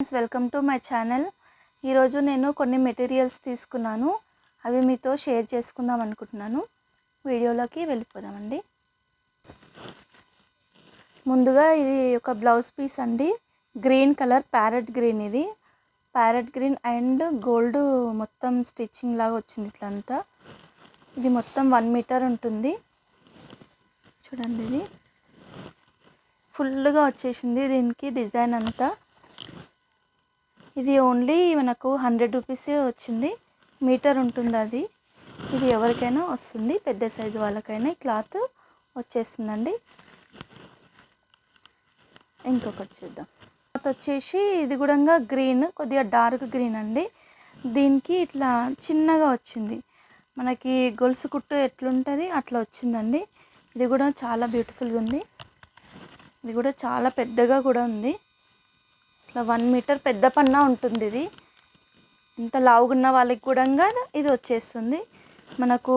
Friends welcome to my channel. ఈరోజు నేను కొన్ని మెటీరియల్స్ తీసుకున్నాను. అవి మీతో షేర్ చేసుకుందాం అనుకుంటున్నాను. వీడియోలోకి వెళ్ళిపోదామండి. ముందుగా ఇది ఒక బ్లౌజ్ పీస్ అండి. గ్రీన్ కలర్ ప్యారెట్ గ్రీన్ ఇది. ప్యారెట్ గ్రీన్ అండ్ గోల్డ్ మొత్తం స్టిచ్చింగ్ లాగా వచ్చింది ఇట్లంతా ఇది మొత్తం వన్ మీటర్ ఉంటుంది. చూడండి ఇది. ఫుల్గా వచ్చేసింది దీనికి డిజైన్ అంతా. ఇది ఓన్లీ మనకు హండ్రెడ్ రూపీసే వచ్చింది. మీటర్ ఉంటుంది అది. ఇది ఎవరికైనా వస్తుంది. పెద్ద సైజు వాళ్ళకైనా క్లాత్ వచ్చేస్తుందండి. ఇంకొకటి చూద్దాం. క్లాత్ వచ్చేసి ఇది కూడా గ్రీన్ కొద్దిగా డార్క్ గ్రీన్ అండి. దీనికి ఇట్లా చిన్నగా వచ్చింది. మనకి గొలుసు కుట్టు ఎట్లుంటుంది అట్లా వచ్చిందండి. ఇది కూడా చాలా బ్యూటిఫుల్గా ఉంది. ఇది కూడా చాలా పెద్దగా కూడా ఉంది. ఇట్లా వన్ మీటర్ పెద్ద పన్నా ఉంటుంది ఇది. ఇంత లావుగున్న వాళ్ళకి కూడా ఇది వచ్చేస్తుంది. మనకు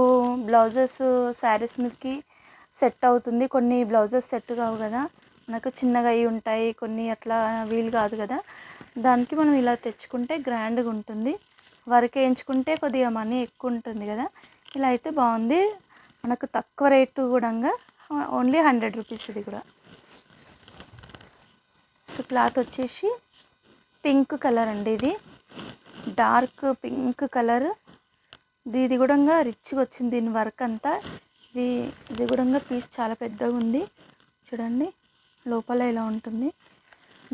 బ్లౌజెస్ శారీస్ మీదకి సెట్ అవుతుంది. కొన్ని బ్లౌజెస్ సెట్ కావు కదా. మనకు చిన్నగా అయి ఉంటాయి. కొన్ని అట్లా వీలు కాదు కదా. దానికి మనం ఇలా తెచ్చుకుంటే గ్రాండ్గా ఉంటుంది. వర్క్ వేయించుకుంటే కొద్దిగా మనీ ఎక్కువ ఉంటుంది కదా. ఇలా అయితే బాగుంది. మనకు తక్కువ రేటు కూడా ఓన్లీ హండ్రెడ్ రూపీస్ ఇది కూడా. నెక్స్ట్ క్లాత్ వచ్చేసి పింక్ కలర్ అండి ఇది. Dark pink colour. ఇది కూడా రిచ్గా వచ్చింది దీని వర్క్ అంతా. ఇది ఇది కూడా పీస్ చాలా పెద్దగా ఉంది. చూడండి లోపల ఇలా ఉంటుంది.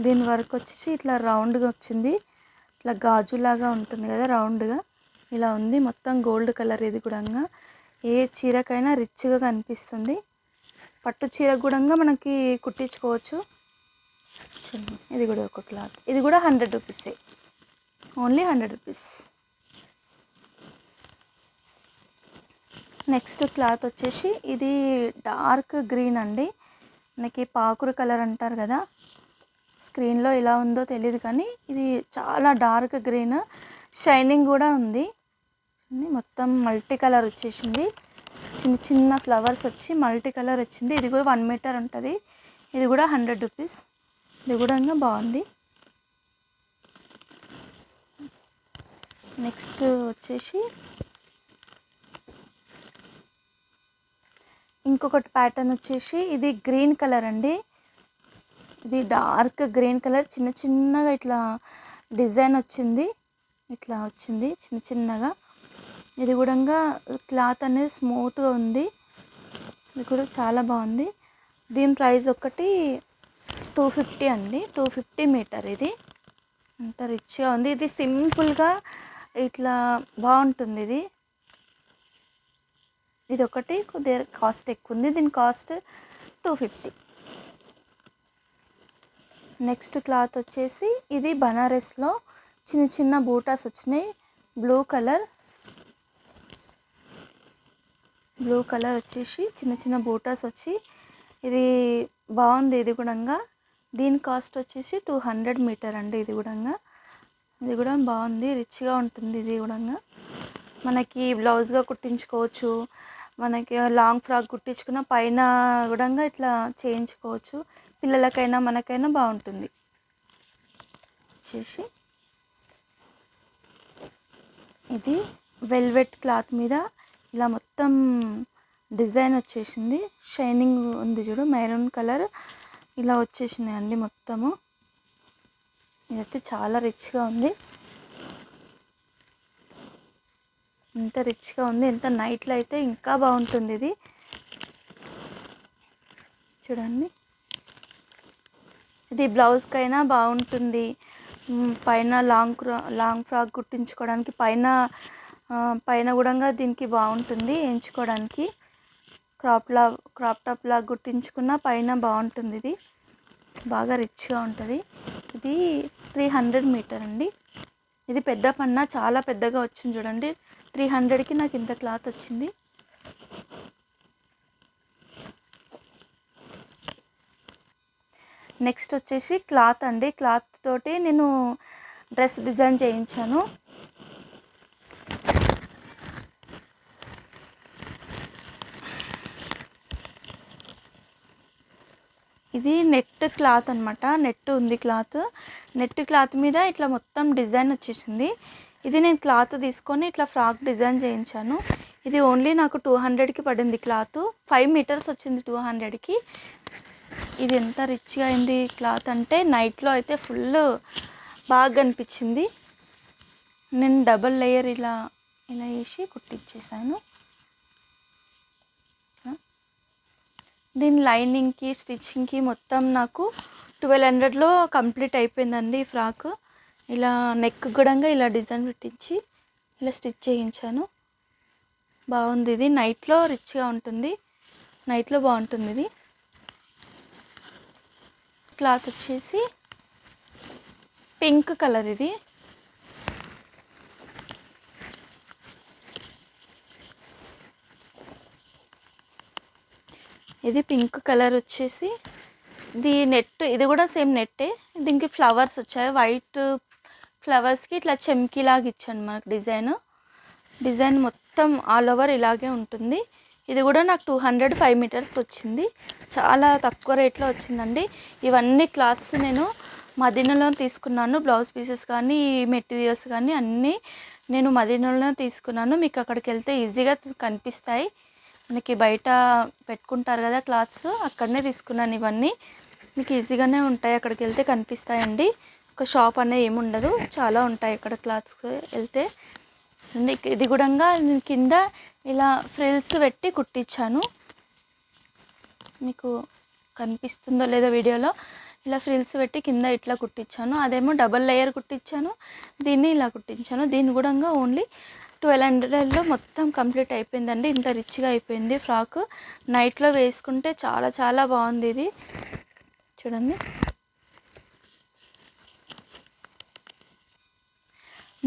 దీని వర్క్ వచ్చేసి ఇట్లా రౌండ్గా వచ్చింది. ఇట్లా గాజులాగా ఉంటుంది కదా రౌండ్గా. ఇలా ఉంది. మొత్తం గోల్డ్ కలర్ ఇది కూడా ఏ చీరకైనా రిచ్గా కనిపిస్తుంది. పట్టు చీర కూడా మనకి కుట్టించుకోవచ్చు. ఇది కూడా ఒక క్లాత్. ఇది కూడా హండ్రెడ్ రూపీసే. Only hundred rupees. Next cloth వచ్చేసి ఇది డార్క్ గ్రీన్ అండి. మనకి పాకురు కలర్ అంటారు కదా. స్క్రీన్లో ఎలా ఉందో తెలియదు కానీ ఇది చాలా డార్క్ గ్రీన్. షైనింగ్ కూడా ఉంది. మొత్తం మల్టీ కలర్ వచ్చేసింది. చిన్న చిన్న ఫ్లవర్స్ వచ్చి మల్టీ కలర్ వచ్చింది. ఇది కూడా వన్ మీటర్ ఉంటుంది. ఇది కూడా హండ్రెడ్ రూపీస్. ఇది కూడా బాగుంది. నెక్స్ట్ వచ్చేసి ఇంకొకటి ప్యాటర్న్ వచ్చేసి ఇది గ్రీన్ కలర్ అండి. ఇది డార్క్ గ్రీన్ కలర్. చిన్న చిన్నగా ఇట్లా డిజైన్ వచ్చింది. ఇట్లా వచ్చింది చిన్న చిన్నగా. ఇది కూడా క్లాత్ అనేది స్మూత్గా ఉంది. ఇది కూడా చాలా బాగుంది. దీని ప్రైస్ ఒకటి టూ ఫిఫ్టీ అండి. టూ ఫిఫ్టీ మీటర్ ఇది. అంత రిచ్గా ఉంది. ఇది సింపుల్గా ఇట్లా బాగుంటుంది ఇది. ఇది ఒకటి కొద్దిగా కాస్ట్ ఎక్కువ ఉంది దీని cost two fifty. Next cloth వచ్చేసి ఇది బనారస్లో చిన్న చిన్న బూటాస్ వచ్చినాయి. Blue colour. బ్లూ కలర్ వచ్చేసి చిన్న చిన్న బూటాస్ వచ్చి ఇది బాగుంది ఇది కూడా. దీని కాస్ట్ వచ్చేసి టూ హండ్రెడ్ మీటర్ అండి ఇది కూడా ఇది కూడా బాగుంది రిచ్గా ఉంటుంది ఇది కూడా మనకి బ్లౌజ్గా కుట్టించుకోవచ్చు మనకి లాంగ్ ఫ్రాక్ కుట్టించుకున్న పైన కూడా ఇట్లా చేయించుకోవచ్చు. పిల్లలకైనా మనకైనా బాగుంటుంది. వచ్చేసి ఇది వెల్వెట్ క్లాత్ మీద ఇలా మొత్తం డిజైన్ వచ్చేసింది. షైనింగ్ ఉంది చూడు మెరూన్ కలర్. ఇలా వచ్చేసినాయండి అండి మొత్తము. ఇదైతే చాలా రిచ్గా ఉంది. ఎంత రిచ్గా ఉంది ఎంత నైట్లో అయితే ఇంకా బాగుంటుంది ఇది. చూడండి. ఇది బ్లౌజ్కైనా బాగుంటుంది. పైన లాంగ్ లాంగ్ ఫ్రాక్ కుట్టించుకోవడానికి పైన పైన కూడా దీనికి బాగుంటుంది ఎంచుకోవడానికి. క్రాప్లా క్రాప్ టాప్లా గుట్టించుకున్న పైన బాగుంటుంది ఇది. బాగా రిచ్గా ఉంటుంది. ఇది త్రీ హండ్రెడ్ మీటర్ అండి. ఇది పెద్ద పన్న చాలా పెద్దగా వచ్చింది చూడండి. త్రీ హండ్రెడ్కి నాకు ఇంత క్లాత్ వచ్చింది. నెక్స్ట్ వచ్చేసి క్లాత్ అండి. క్లాత్ తోటి నేను డ్రెస్ డిజైన్ చేయించాను. ఇది నెట్ క్లాత్ అనమాట నెట్ ఉంది క్లాత్. నెట్ క్లాత్ మీద ఇట్లా మొత్తం డిజైన్ వచ్చేసింది. ఇది నేను క్లాత్ తీసుకొని ఇట్లా ఫ్రాక్ డిజైన్ చేయించాను. ఇది ఓన్లీ నాకు టూ హండ్రెడ్కి పడింది క్లాత్. ఫైవ్ మీటర్స్ వచ్చింది టూ హండ్రెడ్కి ఇది ఎంత రిచ్గా అయింది క్లాత్ అంటే నైట్లో అయితే ఫుల్ బాగా అనిపించింది. నేను డబల్ లేయర్ ఇలా ఇలా వేసి కుట్టించేసాను దీని లైనింగ్కి స్టిచ్చింగ్కి మొత్తం నాకు ట్వెల్వ్ హండ్రెడ్లో కంప్లీట్ అయిపోయిందండి ఈ ఫ్రాక్. ఇలా నెక్ కూడా ఇలా డిజైన్ పెట్టించి ఇలా స్టిచ్ చేయించాను. బాగుంది ఇది. నైట్లో రిచ్గా ఉంటుంది. నైట్లో బాగుంటుంది ఇది. క్లాత్ వచ్చేసి పింక్ కలర్ ఇది. ఇది పింక్ కలర్ వచ్చేసి. ఇది నెట్ ఇది కూడా సేమ్ నెట్టే. దీనికి ఫ్లవర్స్ వచ్చాయి. వైట్ ఫ్లవర్స్కి ఇట్లా చెమ్కీలాగా ఇచ్చాను మనకు డిజైన్. డిజైన్ మొత్తం ఆల్ ఓవర్ ఇలాగే ఉంటుంది. ఇది కూడా నాకు టూ హండ్రెడ్ ఫైవ్ మీటర్స్ వచ్చింది. చాలా తక్కువ రేట్లో వచ్చిందండి. ఇవన్నీ క్లాత్స్ నేను మదీనాలో తీసుకున్నాను. బ్లౌజ్ పీసెస్ కానీ మెటీరియల్స్ కానీ అన్నీ నేను మదీనాలో తీసుకున్నాను. మీకు అక్కడికి వెళ్తే ఈజీగా కనిపిస్తాయి. మనకి బయట పెట్టుకుంటారు కదా క్లాత్స్ అక్కడనే తీసుకున్నాను ఇవన్నీ. మీకు ఈజీగానే ఉంటాయి అక్కడికి వెళ్తే కనిపిస్తాయండి. ఒక షాప్ అనేది ఏమి ఉండదు చాలా ఉంటాయి అక్కడ క్లాత్స్ వెళ్తే. ఇది కూడా నేను కింద ఇలా ఫ్రిల్స్ పెట్టి కుట్టించాను మీకు కనిపిస్తుందో లేదో వీడియోలో. ఇలా ఫ్రిల్స్ పెట్టి కింద ఇట్లా కుట్టించాను అదేమో డబల్ లేయర్ కుట్టించాను దీన్ని ఇలా కుట్టించాను. దీన్ని కూడా ఓన్లీ ట్వెల్వ్ హండ్రెడ్లో మొత్తం కంప్లీట్ అయిపోయిందండి. ఇంత రిచ్గా అయిపోయింది ఫ్రాక్. నైట్లో వేసుకుంటే చాలా చాలా బాగుంది ఇది. చూడండి.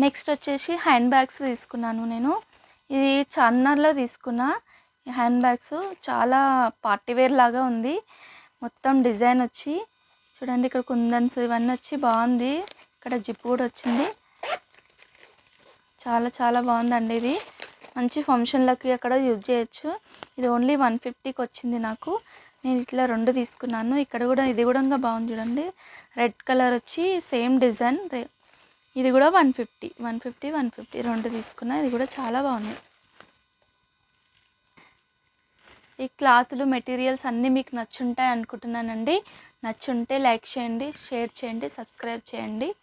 నెక్స్ట్ వచ్చేసి హ్యాండ్ బ్యాగ్స్ తీసుకున్నాను నేను. ఇది చార్మినార్లో తీసుకున్న ఈ హ్యాండ్ బ్యాగ్స్. చాలా పార్టీవేర్ లాగా ఉంది. మొత్తం డిజైన్ వచ్చి చూడండి ఇక్కడ కుందన్స్ ఇవన్నీ వచ్చి బాగుంది. ఇక్కడ జిప్ కూడా వచ్చింది. చాలా చాలా బాగుందండి ఇది. మంచి ఫంక్షన్లకి అక్కడ యూజ్ చేయొచ్చు. ఇది ఓన్లీ వన్ ఫిఫ్టీకి వచ్చింది నాకు. నేను ఇట్లా రెండు తీసుకున్నాను. ఇక్కడ కూడా ఇది కూడా ఇంకా బాగుంది చూడండి. రెడ్ కలర్ వచ్చి సేమ్ డిజైన్. రే- ఇది కూడా one fifty. One fifty one fifty రెండు తీసుకున్నా. ఇది కూడా చాలా బాగుంది. ఈ క్లాతులు మెటీరియల్స్ అన్నీ మీకు నచ్చుంటాయి అనుకుంటున్నానండి. నచ్చుంటే లైక్ చేయండి షేర్ చేయండి సబ్స్క్రైబ్ చేయండి.